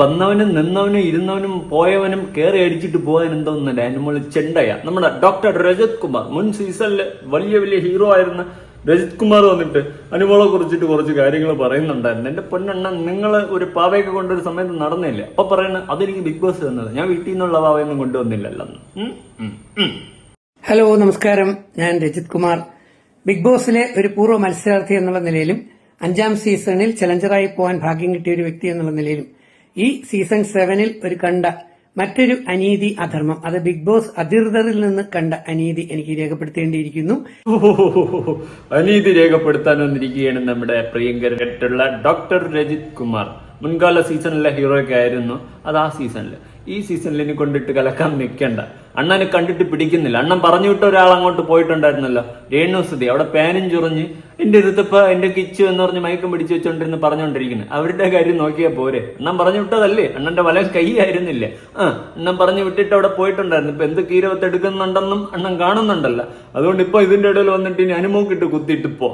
വന്നവനും നിന്നവനും ഇരുന്നവനും പോയവനും കയറി അടിച്ചിട്ട് പോകാൻ എന്തോന്നല്ല അനുമോൾ ചെണ്ടയ. നമ്മുടെ ഡോക്ടർ രജത് കുമാർ. മുൻ സീസണിൽ വലിയ വലിയ ഹീറോ ആയിരുന്ന രജിത് കുമാർ വന്നിട്ട് അനുമോളെ കുറിച്ചിട്ട് കുറച്ച് കാര്യങ്ങൾ പറയുന്നുണ്ടായിരുന്നു. എന്റെ പൊന്നെണ്ണ നിങ്ങൾ ഒരു പാവയൊക്കെ കൊണ്ടൊരു സമയത്ത് നടന്നില്ല? അപ്പൊ പറയുന്നത് അതെനിക്ക് ബിഗ് ബോസ് തന്നത്. ഞാൻ വീട്ടിൽ നിന്നുള്ള പാവയൊന്നും കൊണ്ടുവന്നില്ലല്ലോ. ഹലോ നമസ്കാരം. ഞാൻ രജിത് കുമാർ. ബിഗ് ബോസിലെ ഒരു പൂർവ മത്സരാർത്ഥി എന്നുള്ള നിലയിലും അഞ്ചാം സീസണിൽ ചലഞ്ചറായി പോകാൻ ഭാഗ്യം കിട്ടിയ ഒരു വ്യക്തി എന്നുള്ള നിലയിലും ഈ സീസൺ സെവനിൽ ഒരു കണ്ട മറ്റൊരു അനീതി അധർമ്മം അത് ബിഗ് ബോസ് അധികൃതരിൽ നിന്ന് കണ്ട അനീതി എനിക്ക് രേഖപ്പെടുത്തേണ്ടിയിരിക്കുന്നു. അനീതി രേഖപ്പെടുത്താൻ വന്നിരിക്കുകയാണ് നമ്മുടെ പ്രിയങ്കരായിട്ടുള്ള ഡോക്ടർ രജിത് കുമാർ. മുൻകാല സീസണിലെ ഹീറോയ്ക്ക് ആയിരുന്നു അത് ആ സീസണിൽ ഈ സീസണിൽ ഇനി കൊണ്ടിട്ട് കലക്കാൻ നിൽക്കണ്ട അണ്ണനെ കണ്ടിട്ട് പിടിക്കുന്നില്ല. അണ്ണൻ പറഞ്ഞു വിട്ട ഒരാൾ അങ്ങോട്ട് പോയിട്ടുണ്ടായിരുന്നല്ലോ. രേണുസുതി അവിടെ പാനും ചുറിഞ്ഞ് എന്റെ ഇരുത്തപ്പ എന്റെ കിച്ചു എന്ന് പറഞ്ഞ് മയക്കം പിടിച്ചു വെച്ചോണ്ടിരുന്ന് പറഞ്ഞുകൊണ്ടിരിക്കുന്നത് അവരുടെ കാര്യം നോക്കിയാൽ പോരെ. അണ്ണൻ പറഞ്ഞു വിട്ടതല്ലേ? അണ്ണന്റെ വല കൈ ആയിരുന്നില്ലേ? ആ അണ്ണൻ പറഞ്ഞു വിട്ടിട്ട് അവിടെ പോയിട്ടുണ്ടായിരുന്നു. ഇപ്പൊ എന്ത് കീരവത്ത് എടുക്കുന്നുണ്ടെന്നും അണ്ണൻ കാണുന്നുണ്ടല്ലോ. അതുകൊണ്ട് ഇപ്പൊ ഇതിന്റെ ഇടയിൽ വന്നിട്ട് ഇനി അനുമോക്കിട്ട് കുത്തിയിട്ട് പോ.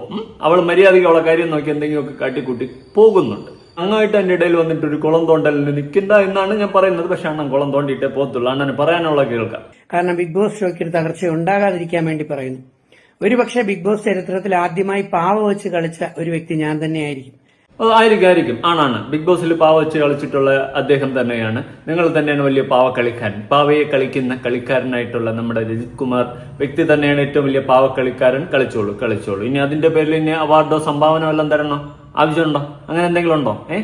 അവൾ മര്യാദയ്ക്ക് അവളെ കാര്യം നോക്കി എന്തെങ്കിലുമൊക്കെ കാട്ടിക്കൂട്ടി പോകുന്നുണ്ട്. അങ്ങായിട്ട് എന്റെ ഇടയിൽ വന്നിട്ട് ഒരു കുളം തോണ്ടലിന് നിൽക്കണ്ട എന്നാണ് ഞാൻ പറയുന്നത്. പക്ഷെ അണ്ണൻ കുളം തോണ്ടിയിട്ടേ പോത്തുള്ളൂ അണ്ണന് പറയാനുള്ള കേൾക്കാം. കാരണം ബിഗ് ബോസ് ഷോയ്ക്ക് ഒരു തകർച്ച ഉണ്ടാകാതിരിക്കാൻ വേണ്ടി പറയുന്നു. ഒരുപക്ഷെ ബിഗ് ബോസ് ചരിത്രത്തിൽ ആദ്യമായി പാവ വെച്ച് കളിച്ച ഒരു വ്യക്തി ഞാൻ തന്നെയായിരിക്കും. ആയിരിക്കും ആയിരിക്കും ആണാണ് ബിഗ് ബോസിൽ പാവ വെച്ച് കളിച്ചിട്ടുള്ള അദ്ദേഹം തന്നെയാണ്. നിങ്ങൾ തന്നെയാണ് വലിയ പാവ കളിക്കാരൻ പാവയെ കളിക്കുന്ന കളിക്കാരനായിട്ടുള്ള നമ്മുടെ രജിത് കുമാർ വ്യക്തി തന്നെയാണ് ഏറ്റവും വലിയ പാവ കളിക്കാരൻ കളിച്ചോളൂ കളിച്ചോളൂ. ഇനി അതിന്റെ പേരിൽ ഇനി അവാർഡോ സംഭാവന വല്ലതും തരണോ? ആവശ്യമുണ്ടോ? അങ്ങനെ എന്തെങ്കിലും ഉണ്ടോ? ഏ?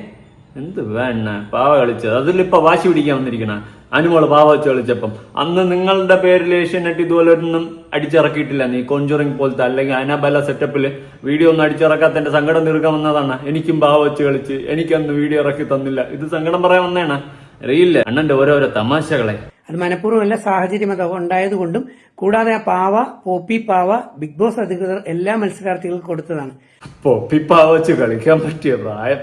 എന്ത് വേണ പാവ കളിച്ചത്. അതിലിപ്പോ വാശി പിടിക്കാൻ വന്നിരിക്കണ അനുമോൾ പാവ വെച്ച് കളിച്ചപ്പം. അന്ന് നിങ്ങളുടെ പേരിൽ ഏഷ്യാനെറ്റ് ഇതുപോലെ ഒന്നും അടിച്ചിറക്കിയിട്ടില്ല. നീ കോഞ്ചുറിങ് പോലത്തെ അല്ലെങ്കിൽ അനബല സെറ്റപ്പിൽ വീഡിയോ ഒന്നും അടിച്ചിറക്കാത്തതിന്റെ സങ്കടം തീർക്കാൻ വന്നതാണ്. എനിക്കും പാവ വെച്ച് കളിച്ച് എനിക്കന്ന് വീഡിയോ ഇറക്കി തന്നില്ല. ഇത് സങ്കടം പറയാൻ വന്നേണ. അറിയില്ല അണ്ണന്റെ ഓരോരോ തമാശകളെ. അത് മനഃപൂർവമല്ല സാഹചര്യം അത് ഉണ്ടായതുകൊണ്ടും കൂടാതെ ആ പാവ പോപ്പി പാവ ബിഗ് ബോസ് അധികൃതർ എല്ലാ മത്സരാർത്ഥികൾക്കും കൊടുത്തതാണ്. പോപ്പി പാവ വെച്ച് കളിക്കാൻ പറ്റിയ പ്രായം.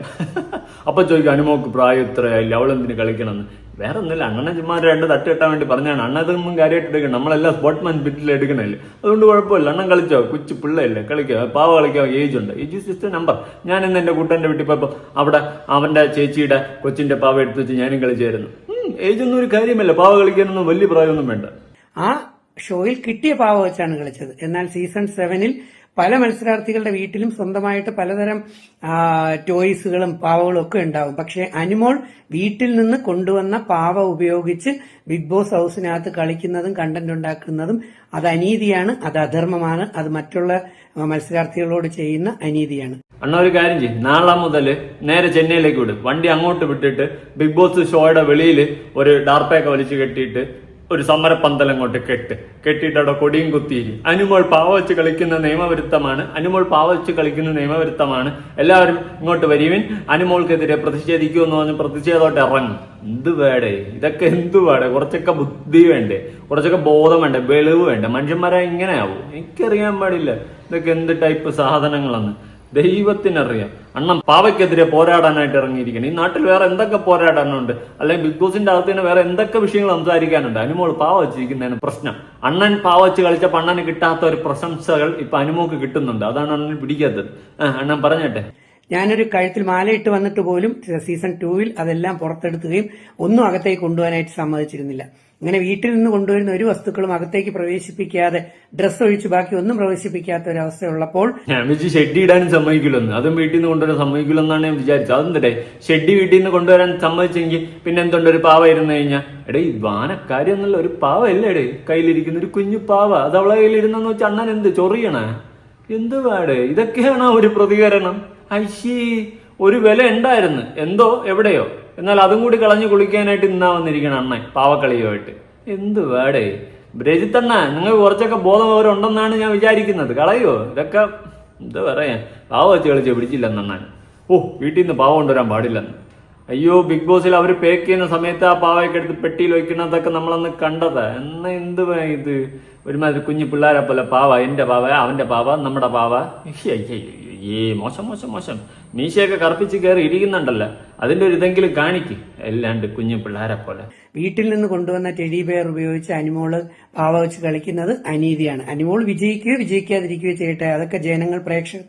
അപ്പൊ ചോദിക്കും അനുമോക്ക് പ്രായം ഇത്രയായില്ല? അവളെന്തിന് കളിക്കണമെന്ന്? വേറെ ഒന്നുമില്ല അങ്ങനെ ചുമ്മാ രണ്ട് തട്ട് കെട്ടാൻ വേണ്ടി പറഞ്ഞാണ് അണ്ണ ഇതൊന്നും കാര്യമായിട്ട് എടുക്കണം നമ്മളെല്ലാം സ്പോർട്സ്മാൻ ബിറ്റിൽ എടുക്കണല്ലേ അതുകൊണ്ട് കുഴപ്പമില്ല. അണ്ണൻ കളിച്ചോ? കൊച്ചു പിള്ളയല്ലേ കളിക്കോ? പാവ കളിക്കോ? ഏജ് ഉണ്ട്. ഏജ് ഇസ് ജസ്റ്റ് നമ്പർ ഞാൻ ഇന്ന് എന്റെ കൂട്ടന്റെ വീട്ടിൽ പോയപ്പോ അവിടെ അവന്റെ ചേച്ചിയുടെ കൊച്ചിന്റെ പാവ എടുത്ത് വെച്ച് ഞാനും കളിച്ചായിരുന്നു. ഏജ് ഒന്നും ഒരു കാര്യമല്ല. പാവ കളിക്കാനൊന്നും വലിയ പ്രായമൊന്നും വേണ്ട. ആ ഷോയിൽ കിട്ടിയ പാവ വെച്ചാണ് കളിച്ചത്. എന്നാൽ സീസൺ സെവനിൽ പല മത്സരാർത്ഥികളുടെ വീട്ടിലും സ്വന്തമായിട്ട് പലതരം ടോയ്സുകളും പാവകളും ഒക്കെ ഉണ്ടാവും. പക്ഷെ അനിമോൾ വീട്ടിൽ നിന്ന് കൊണ്ടുവന്ന പാവ ഉപയോഗിച്ച് ബിഗ് ബോസ് ഹൗസിനകത്ത് കളിക്കുന്നതും കണ്ടന്റ് ഉണ്ടാക്കുന്നതും അത് അനീതിയാണ് അത് അധർമ്മമാണ് അത് മറ്റുള്ള മത്സരാർത്ഥികളോട് ചെയ്യുന്ന അനീതിയാണ്. അണ്ണ ഒരു കാര്യം ചെയ്യും. നാളെ മുതൽ നേരെ ചെന്നൈയിലേക്ക് വിടും. വണ്ടി അങ്ങോട്ട് വിട്ടിട്ട് ബിഗ് ബോസ് ഷോയുടെ വെളിയിൽ ഒരു ഡാർപ്പയൊക്കെ വലിച്ചു കെട്ടിയിട്ട് ഒരു സമരപ്പന്തൽ അങ്ങോട്ട് കെട്ട്. കെട്ടിയിട്ട് അവിടെ കൊടിയും കുത്തിയിരി. അനുമോൾ പാവ വെച്ച് കളിക്കുന്ന നിയമവിരുദ്ധമാണ്. അനുമോൾ പാവ വെച്ച് കളിക്കുന്ന നിയമവിരുദ്ധമാണ്. എല്ലാവരും ഇങ്ങോട്ട് വരുവിൻ. അനുമോൾക്കെതിരെ പ്രതിഷേധിക്കൂ എന്ന് പറഞ്ഞ് പ്രതിഷേധമായിട്ട് ഇറങ്ങും. എന്ത് വേടേ? ഇതൊക്കെ എന്ത് വേടേ? കുറച്ചൊക്കെ ബുദ്ധി വേണ്ടേ? കുറച്ചൊക്കെ ബോധം വേണ്ടേ? വെളിവ് വേണ്ടേ? മനുഷ്യന്മാരെ ഇങ്ങനെയാവും. എനിക്കറിയാൻ പാടില്ല. ഇതൊക്കെ എന്ത് ടൈപ്പ് സാധനങ്ങളെന്ന്. ദൈവത്തിനറിയാം. അണ്ണൻ പാവയ്ക്കെതിരെ പോരാടാനായിട്ട് ഇറങ്ങിയിരിക്കണം. ഈ നാട്ടിൽ വേറെ എന്തൊക്കെ പോരാടാനുണ്ട്? അല്ലെങ്കിൽ ബിഗ് ബോസിന്റെ അകത്ത് തന്നെ വേറെ എന്തൊക്കെ വിഷയങ്ങൾ സംസാരിക്കാനുണ്ട്? അനുമോൾ പാവ വെച്ചിരിക്കുന്നതിന് പ്രശ്നം. അണ്ണൻ പാവ വെച്ച് കളിച്ചപ്പോൾ അണ്ണന് കിട്ടാത്ത ഒരു പ്രശംസകൾ ഇപ്പൊ അനുമോക്ക് കിട്ടുന്നുണ്ട്. അതാണ് അണ്ണൻ പിടിക്കാത്തത്. അണ്ണൻ പറഞ്ഞട്ടെ? ഞാനൊരു കഴുത്തിൽ മാലയിട്ട് വന്നിട്ട് പോലും സീസൺ ടൂവിൽ അതെല്ലാം പുറത്തെടുക്കുകയും ഒന്നും അകത്തേക്ക് കൊണ്ടുപോകാനായിട്ട് സമ്മതിച്ചിരുന്നില്ല. ഇങ്ങനെ വീട്ടിൽ നിന്ന് കൊണ്ടുവരുന്ന ഒരു വസ്തുക്കളും അകത്തേക്ക് പ്രവേശിപ്പിക്കാതെ ഡ്രസ്സ് ഒഴിച്ച് ബാക്കി ഒന്നും പ്രവേശിപ്പിക്കാത്ത ഒരു അവസ്ഥയുള്ളപ്പോൾ ഞാൻ ഷെഡ് ഇടാനും സമ്മതിക്കില്ലെന്ന്. അതും വീട്ടിൽ നിന്ന് കൊണ്ടുവരാൻ സമ്മതിക്കില്ലെന്നാണ് ഞാൻ വിചാരിച്ചത്. അതെന്തേ ഷെഡ് വീട്ടിൽ നിന്ന് കൊണ്ടുവരാൻ സമ്മതിച്ചെങ്കിൽ പിന്നെ എന്തുണ്ട് ഒരു പാവ ഇരുന്നു കഴിഞ്ഞാൽ എടേ ഈ വാനക്കാരി എന്നുള്ള ഒരു പാവ അല്ലേ എടേ? കയ്യിലിരിക്കുന്ന ഒരു കുഞ്ഞു പാവ. അത് അവളെ കയ്യിലിരുന്നെന്ന് വെച്ചാൽ അണ്ണൻ എന്ത്? ചൊറിയണേ? എന്ത് വേടേ ഇതൊക്കെയാണോ ഒരു പ്രതികരണം? ഐശി ഒരു വില ഉണ്ടായിരുന്നു. എന്തോ എവിടെയോ. എന്നാൽ അതും കൂടി കളഞ്ഞു കുളിക്കാനായിട്ട് ഇന്നാ വന്നിരിക്കണം അണ്ണൻ പാവക്കളിയുമായിട്ട്. എന്ത് വേടേ. ബ്രജിത്തണ്ണ നിങ്ങൾക്ക് കുറച്ചൊക്കെ ബോധം അവരുണ്ടെന്നാണ് ഞാൻ വിചാരിക്കുന്നത്. കളയോ ഇതൊക്കെ എന്താ പറയാ. പാവ വെച്ച് കളിച്ച്? പിടിച്ചില്ലെന്നാണ് ഓ വീട്ടിൽ നിന്ന് പാവം കൊണ്ടുവരാൻ പാടില്ലെന്ന്. അയ്യോ ബിഗ് ബോസിൽ അവർ പേക്ക് ചെയ്യുന്ന സമയത്ത് ആ പാവയൊക്കെ എടുത്ത് പെട്ടിയിൽ വയ്ക്കുന്നതൊക്കെ നമ്മളന്ന് കണ്ടതാ. എന്നാ എന്ത് ഇത്? ഒരുമാതിരി കുഞ്ഞു പിള്ളേരെ പോലെ പാവ. എന്റെ പാവ അവന്റെ പാവ നമ്മുടെ പാവ. അയ്യേ, ഏ മോശം മോശം മോശം. മീശയൊക്കെ കറുപ്പിച്ച് കയറി ഇരിക്കുന്നുണ്ടല്ലോ. അതിന്റെ ഒരു ഇതെങ്കിലും കാണിക്ക്. എല്ലാണ്ട് കുഞ്ഞു പിള്ളേരെ പോലെ. വീട്ടിൽ നിന്ന് കൊണ്ടുവന്ന ടെഡി ബെയർ ഉപയോഗിച്ച് അനിമോൾ പാവ വെച്ച് കളിക്കുന്നത് അനീതിയാണ്. അനിമോൾ വിജയിക്കുകയോ വിജയിക്കാതിരിക്കുകയോ ചെയ്യട്ടെ അതൊക്കെ ജനങ്ങൾ പ്രേക്ഷകർ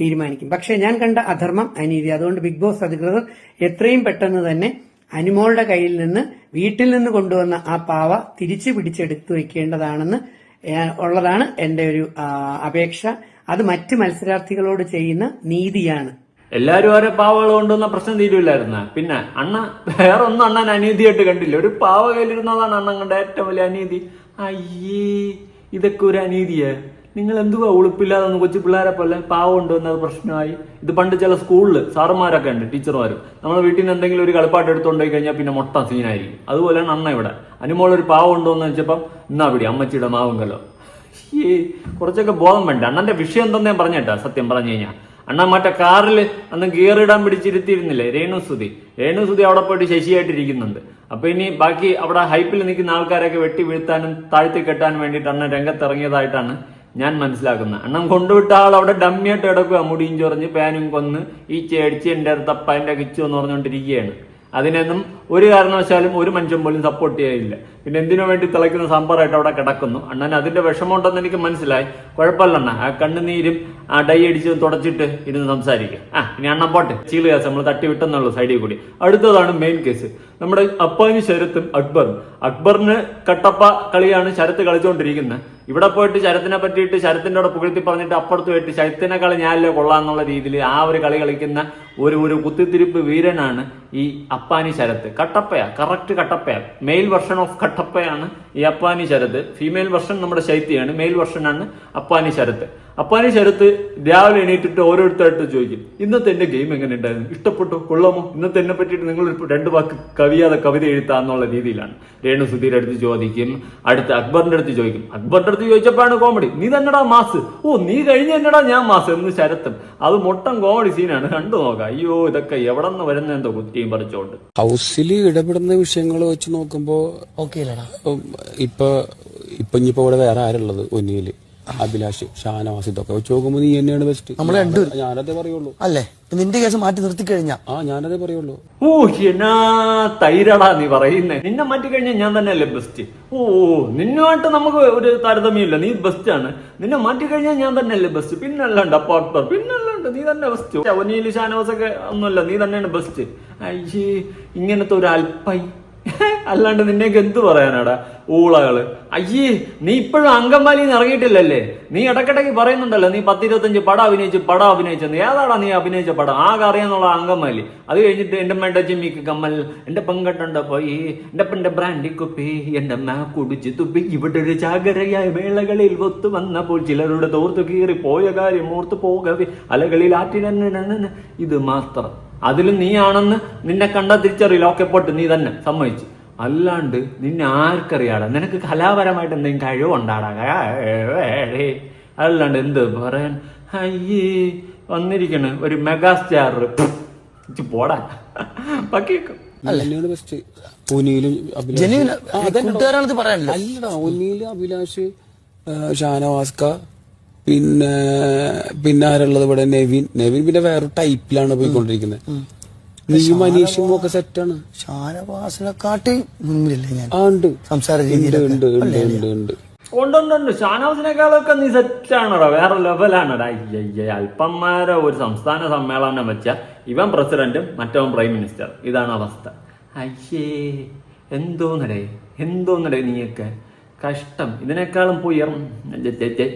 തീരുമാനിക്കും. പക്ഷേ ഞാൻ കണ്ട അധർമ്മം അനീതി. അതുകൊണ്ട് ബിഗ് ബോസ് അധികൃതർ എത്രയും പെട്ടെന്ന് തന്നെ അനിമോളുടെ കയ്യിൽ നിന്ന് വീട്ടിൽ നിന്ന് കൊണ്ടുവന്ന ആ പാവ തിരിച്ചു പിടിച്ചെടുത്തു വെക്കേണ്ടതാണെന്ന് ഉള്ളതാണ് എന്റെ ഒരു അപേക്ഷ. അത് മറ്റ് മത്സരാർത്ഥികളോട് ചെയ്യുന്ന നീതിയാണ്. എല്ലാരും ഓരോ പാവകൾ കൊണ്ടുവന്ന പ്രശ്നം തീരുമില്ലായിരുന്ന പിന്നെ അണ്ണ വേറെ ഒന്നും അണ്ണൻ അനീതിയായിട്ട് കണ്ടില്ല. ഒരു പാവ കയ്യിലിരുന്നതാണ് അണ്ണൻ കണ്ട ഏറ്റവും വലിയ അനീതി. അയ്യേ ഇതൊക്കെ ഒരു അനീതിയെ. നിങ്ങൾ എന്തുവാ ഉളുപ്പില്ലാതെ കൊച്ചു പിള്ളേരെ പോലെ പാവ കൊണ്ടുവന്നത് പ്രശ്നമായി? ഇത് പണ്ട് ചില സ്കൂളിൽ സാറുമാരൊക്കെ ഉണ്ട് ടീച്ചർമാരും. നമ്മുടെ വീട്ടിൽ നിന്ന് എന്തെങ്കിലും ഒരു കളിപ്പാട്ട് എടുത്തുകൊണ്ടേ കഴിഞ്ഞാൽ പിന്നെ മൊട്ട സീനായിരിക്കും. അതുപോലെയാണ് അണ്ണ ഇവിടെ. അനുമോളൊരു പാവ കൊണ്ടുവന്ന് വെച്ചപ്പം എന്നാ പിടി അമ്മച്ചിയുടെ മാവുങ്കല്ലോ ഈ കുറച്ചൊക്കെ ബോധം വേണ്ട അണ്ണന്റെ വിഷയം എന്തെന്ന് ഞാൻ പറഞ്ഞേട്ടാ സത്യം പറഞ്ഞു കഴിഞ്ഞാൽ അണ്ണൻ മറ്റേ കാറിൽ അന്ന് ഗിയർ ഇടാൻ പിടിച്ചിരുത്തിയിരുന്നില്ലേ രേണുസുതി രേണുസുതി അവിടെ പോയിട്ട് ശശിയായിട്ടിരിക്കുന്നുണ്ട്. അപ്പൊ ഇനി ബാക്കി അവിടെ ഹൈപ്പിൽ നിൽക്കുന്ന ആൾക്കാരൊക്കെ വെട്ടി വീഴ്ത്താനും താഴ്ത്തി കെട്ടാനും വേണ്ടിയിട്ട് അണ്ണൻ രംഗത്തിറങ്ങിയതായിട്ടാണ് ഞാൻ മനസ്സിലാക്കുന്നത്. അണ്ണൻ കൊണ്ടുവിട്ട ആൾ അവിടെ ഡമ്മിയായിട്ട് കിടക്കുക മുടിയും ചൊറിഞ്ഞ് പാനും കൊന്ന് ഈ ചേടിച്ച് എന്റെ തപ്പ എന്റെ കിച്ചു എന്ന് പറഞ്ഞുകൊണ്ടിരിക്കുകയാണ്. അതിനൊന്നും ഒരു കാരണവശാലും ഒരു മനുഷ്യൻ പോലും സപ്പോർട്ട് ചെയ്യില്ല പിന്നെ എന്തിനു വേണ്ടി തിളയ്ക്കുന്ന സാമ്പാറായിട്ട് അവിടെ കിടക്കുന്നു? അണ്ണൻ അതിന്റെ വിഷമമുണ്ടെന്ന് എനിക്ക് മനസ്സിലായി. കുഴപ്പമില്ല അണ്ണ. ആ കണ്ണുനീരും ആ ഡൈ അടിച്ച് തുടച്ചിട്ട് ഇരുന്ന് സംസാരിക്കുക ആ ഇനി അണ്ണൻ പോട്ടെ. കേസ് നമ്മൾ തട്ടി വിട്ടെന്നുള്ളൂ സൈഡിൽ കൂടി. അടുത്തതാണ് മെയിൻ കേസ് നമ്മുടെ അപ്പാനി ശരത്തും അക്ബറും. അക്ബറിന് കട്ടപ്പ കളിയാണ് ശരത്ത് കളിച്ചുകൊണ്ടിരിക്കുന്നത് ഇവിടെ പോയിട്ട് ശരത്തിനെ പറ്റിയിട്ട് ശരത്തിന്റെ അവിടെ പുകഴ്ത്തി പറഞ്ഞിട്ട് അപ്പുറത്ത് പോയിട്ട് ശരത്തിനെ കളി ഞാനല്ലേ കൊള്ളാന്നുള്ള രീതിയിൽ ആ ഒരു കളി കളിക്കുന്ന ഒരു ഒരു കുത്തിത്തിരിപ്പ് വീരനാണ് ഈ അപ്പാനി ശരത്ത്. കട്ടപ്പയ കറക്റ്റ് കട്ടപ്പയ. മെയിൽ വെർഷൻ ഓഫ് കട്ടപ്പയാണ് ഈ അപ്പാനി ശരത്ത്. ഫീമെയിൽ വെർഷൻ നമ്മുടെ ശൈത്യയാണ്. മെയിൽ വെർഷനാണ് അപ്പാനി ശരത്ത്. അപ്പാനി ശരത്ത് രാവിലെ എണീറ്റിട്ട് ഓരോരുത്തരായിട്ട് ചോദിക്കും ഇന്നത്തെ എന്റെ ഗെയിം എങ്ങനെ ഉണ്ടായിരുന്നു? ഇഷ്ടപ്പെട്ടു? കൊള്ളാമോ? ഇന്നത്തെ എന്നെ പറ്റിയിട്ട് നിങ്ങൾ രണ്ട് വാക്ക് കവിയാതെ കവിത എഴുത്താന്നുള്ള രീതിയിലാണ്. രേണു സുധീർ അടുത്ത് ചോദിക്കും അടുത്ത് അക്ബറിന്റെ അടുത്ത് ചോദിക്കും അക്ബറിന്റെ അടുത്ത് ചോദിച്ചപ്പോഴാണ് കോമഡി നീ തന്നെടാ മാസ്. ഓ നീ കഴിഞ്ഞ എന്നടാ ഞാൻ മാസ് എന്ന് ശരത്തും. അത് മൊട്ടം കോമഡി സീനാണ് കണ്ടു നോക്കാം. അയ്യോ ഇതൊക്കെ എവിടെ നിന്ന് വരുന്ന എന്തോ കുത്തിയും പറിച്ചോണ്ട്. ഹൗസിൽ ഇടപെടുന്ന വിഷയങ്ങൾ വെച്ച് നോക്കുമ്പോ ഓക്കെ അല്ലടാ ഉം, ഇപ്പൊ ഇപ്പൊ ഇനിയിപ്പോ ഇവിടെ വേറെ ആരുള്ളത്? ഒന്നിയിൽ അഭിലാഷ് ഷാനവാസ് ഇതൊക്കെ വെച്ച് നോക്കുമ്പോ നീ തന്നെയാണ് ബെസ്റ്റ് നമ്മൾ രണ്ടുപേരും. ഞാനതേ പറയുള്ളൂ. അല്ലേ? നിന്റെ കേസ് മാറ്റി നിർത്തി കഴിഞ്ഞാ? ആ ഞാനതേ പറയുള്ളൂ. ഓ എന്നാ തൈരടാ നീ പറയുന്നേ. നിന്നെ മാറ്റി കഴിഞ്ഞാൽ ഞാൻ തന്നെയല്ലേ ബെസ്റ്റ് ഓ നിന്നുമായിട്ട് നമുക്ക് ഒരു താരതമ്യമില്ല. നീ ബെസ്റ്റ് ആണ്. നിന്നെ മാറ്റി കഴിഞ്ഞാൽ ഞാൻ തന്നെയല്ലേ ബെസ്റ്റ് പിന്നെ അല്ലാണ്ട് അപ്പൊ പിന്നെ അല്ലാണ്ട് നീ തന്നെ ബെസ്റ്റ് ഒനിയിൽ ഷാനവാസൊക്കെ ഒന്നുമല്ല നീ തന്നെയാണ് ബെസ്റ്റ് അയ്യേ ഇങ്ങനത്തെ ഒരു അല്പൈ അല്ലാണ്ട് നിന്നേക്ക് എന്ത് പറയാനാടാ? ഊളകൾ. അയ്യേ നീ ഇപ്പോഴും അങ്കമാലി നിന്ന് ഇറങ്ങിയിട്ടില്ലല്ലേ? നീ ഇടക്കിടയ്ക്ക് പറയുന്നുണ്ടല്ലോ നീ പത്തിരുപത്തഞ്ച് പടം അഭിനയിച്ച് പടം അഭിനയിച്ചെന്ന് ഏതാടാ നീ അഭിനയിച്ച പടം? ആകെ അറിയാന്നുള്ള അങ്കമാലി. അത് കഴിഞ്ഞിട്ട് എന്റെ മേണ്ട ജിമ്മിക്ക് കമ്മൽ എന്റെ പെങ്കട്ടണ്ട പോയി എന്റെ പെന്റെ ബ്രാൻഡി കുപ്പി എന്റെ മാ കുടിച്ച് തുപ്പി. ഇവിടെ ഒരു ജാഗരയായ വേളകളിൽ ഒത്തു വന്നപ്പോൾ ചിലരുടെ തോർത്തു കീറി പോയ കാര്യം ഓർത്തു പോകവേ. അലകളിൽ ആറ്റിന ഇത് മാത്രം. അതിലും നീയാണെന്ന് നിന്നെ കണ്ട തിരിച്ചറിയില്ല. ഓക്കെ പോട്ട്. നീ തന്നെ സമ്മതിച്ചു. അല്ലാണ്ട് നിന്നെ ആർക്കറിയാടാ? നിനക്ക് കലാപരമായിട്ട് എന്തെങ്കിലും കഴിവുണ്ടാടാ ഉണ്ടാടാ? അല്ലാണ്ട് എന്ത് പറയാൻ? അയ്യേ വന്നിരിക്കണ്. ഒരു മെഗാ മെഗാസ്റ്റാർ പോടാ. പക്കിയേക്കും അല്ലടാ ഒന്നിയിൽ അഭിലാഷ് ഷാനവാസ്ക പിന്നെ പിന്നെ ആരുള്ളത് ഇവിടെ? നെവിൻ. നെവിൻ പിന്നെ വേറെ ടൈപ്പിലാണ് പോയിക്കൊണ്ടിരിക്കുന്നത് നീയും മനീഷും ഒക്കെ സെറ്റാണ് ഷാനവാസിനെക്കാട്ടി മുന്നിലല്ലേ ഞാൻ? ഉണ്ട്. സംസാര ഉണ്ട് രീതിയിലൊക്കെ. ഉണ്ട് ഉണ്ട് ഉണ്ട് ഉണ്ട്. ഉണ്ടുണ്ടുണ്ട് ഷാനവാസിനേക്കാളൊക്കെ നീ സെറ്റാണോടാ വേറെ ലെവലാണടാ അയ്യയ്യ അല്പന്മാരെ ഒരു സംസ്ഥാന സമ്മേളനം വെച്ച ഇവൻ പ്രസിഡന്റും മറ്റവൻ പ്രൈം മിനിസ്റ്റർ ഇതാണ് അവസ്ഥ. അയ്യേ എന്തോന്നടേ? എന്തോന്നടേ നീയൊക്കെ? കഷ്ടം. ഇതിനേക്കാളും പോയി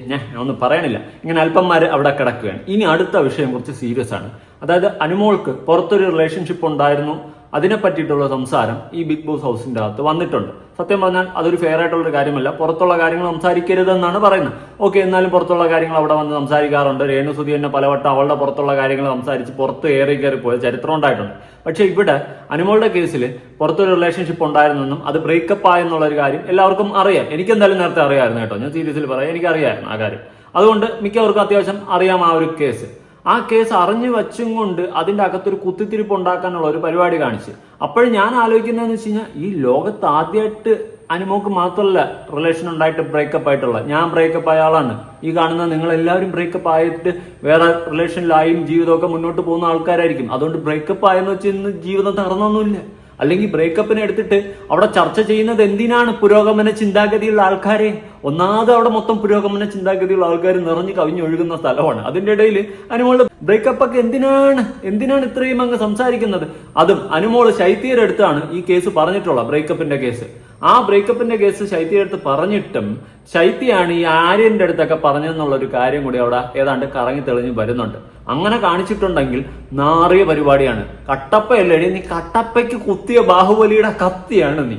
ഞാൻ ഒന്നും പറയണില്ല. ഇങ്ങനെ അല്പന്മാർ അവിടെ കിടക്കുകയാണ്. ഇനി അടുത്ത വിഷയം കുറച്ച് സീരിയസ് ആണ്. അതായത് അനുമോൾക്ക് പുറത്തൊരു റിലേഷൻഷിപ്പ് ഉണ്ടായിരുന്നു. അതിനെ പറ്റിയിട്ടുള്ള സംസാരം ഈ ബിഗ് ബോസ് ഹൗസിന്റെ അകത്ത് വന്നിട്ടുണ്ട്. സത്യം പറഞ്ഞാൽ അതൊരു ഫെയർ ആയിട്ടുള്ള ഒരു കാര്യമല്ല. പുറത്തുള്ള കാര്യങ്ങൾ സംസാരിക്കരുതെന്നാണ് പറയുന്നത്. ഓക്കെ എന്നാലും പുറത്തുള്ള കാര്യങ്ങൾ അവിടെ വന്ന് സംസാരിക്കാറുണ്ട്. രേണു സുധി തന്നെ പലവട്ടം അവളുടെ പുറത്തുള്ള കാര്യങ്ങൾ സംസാരിച്ച് പുറത്ത് ഏറി കയറി പോയ ചരിത്രം ഉണ്ടായിട്ടുണ്ട്. പക്ഷെ ഇവിടെ അനുമോളുടെ കേസിൽ പുറത്തൊരു റിലേഷൻഷിപ്പ് ഉണ്ടായിരുന്നെന്നും അത് ബ്രേക്കപ്പ് ആയെന്നുള്ള ഒരു കാര്യം എല്ലാവർക്കും അറിയാം. എനിക്ക് എന്തായാലും നേരത്തെ അറിയാമായിരുന്നു കേട്ടോ. ഞാൻ സീരിയസിൽ പറയാം. എനിക്കറിയാമായിരുന്നു ആ കാര്യം. അതുകൊണ്ട് മിക്കവർക്കും അത്യാവശ്യം അറിയാം ആ ഒരു കേസ് ആ കേസ് അറിഞ്ഞു വച്ചും കൊണ്ട് അതിന്റെ അകത്തൊരു കുത്തിത്തിരിപ്പ് ഉണ്ടാക്കാനുള്ള ഒരു പരിപാടി കാണിച്ച്. അപ്പോൾ ഞാൻ ആലോചിക്കുന്നതെന്ന് വെച്ച് കഴിഞ്ഞാൽ ഈ ലോകത്ത് ആദ്യമായിട്ട് അനുമോക്ക് മാത്രമല്ല റിലേഷൻ ഉണ്ടായിട്ട് ബ്രേക്കപ്പ് ആയിട്ടുള്ള ഞാൻ ബ്രേക്കപ്പ് ആയ ആളാണ്. ഈ കാണുന്ന നിങ്ങൾ എല്ലാവരും ബ്രേക്കപ്പ് ആയിട്ട് വേറെ റിലേഷനിലായും ജീവിതമൊക്കെ മുന്നോട്ട് പോകുന്ന ആൾക്കാരായിരിക്കും. അതുകൊണ്ട് ബ്രേക്കപ്പ് ആയെന്ന് വെച്ച് ഇന്ന് ജീവിതം തകർന്നൊന്നുമില്ല. അല്ലെങ്കിൽ ബ്രേക്കപ്പിനെ എടുത്തിട്ട് അവിടെ ചർച്ച ചെയ്യുന്നത് എന്തിനാണ് പുരോഗമന ചിന്താഗതിയുള്ള ആൾക്കാരെ? ഒന്നാമത് അവിടെ മൊത്തം പുരോഗമന ചിന്താഗതിയുള്ള ആൾക്കാർ നിറഞ്ഞു കവിഞ്ഞൊഴുകുന്ന സ്ഥലമാണ്. അതിന്റെ ഇടയിൽ അനുമോൾ ബ്രേക്കപ്പ് ഒക്കെ എന്തിനാണ്? എന്തിനാണ് ഇത്രയും അങ്ങ് സംസാരിക്കുന്നത്? അതും അനുമോൾ ശൈത്യയുടെ അടുത്താണ് ഈ കേസ് പറഞ്ഞിട്ടുള്ള ബ്രേക്കപ്പിന്റെ കേസ്. ആ ബ്രേക്കപ്പിന്റെ കേസ് ശൈത്യയുടെ അടുത്ത് പറഞ്ഞിട്ടും ശൈത്യയാണ് ഈ ആര്യന്റെ അടുത്തൊക്കെ പറഞ്ഞെന്നുള്ള ഒരു കാര്യം കൂടി അവിടെ ഏതാണ്ട് കറങ്ങി തെളിഞ്ഞു വരുന്നുണ്ട്. അങ്ങനെ കാണിച്ചിട്ടുണ്ടെങ്കിൽ നാറിയ പരിപാടിയാണ്. കട്ടപ്പയല്ലേ നീ കട്ടപ്പയ്ക്ക് കുത്തിയ ബാഹുബലിയുടെ കത്തിയാണ് നീ.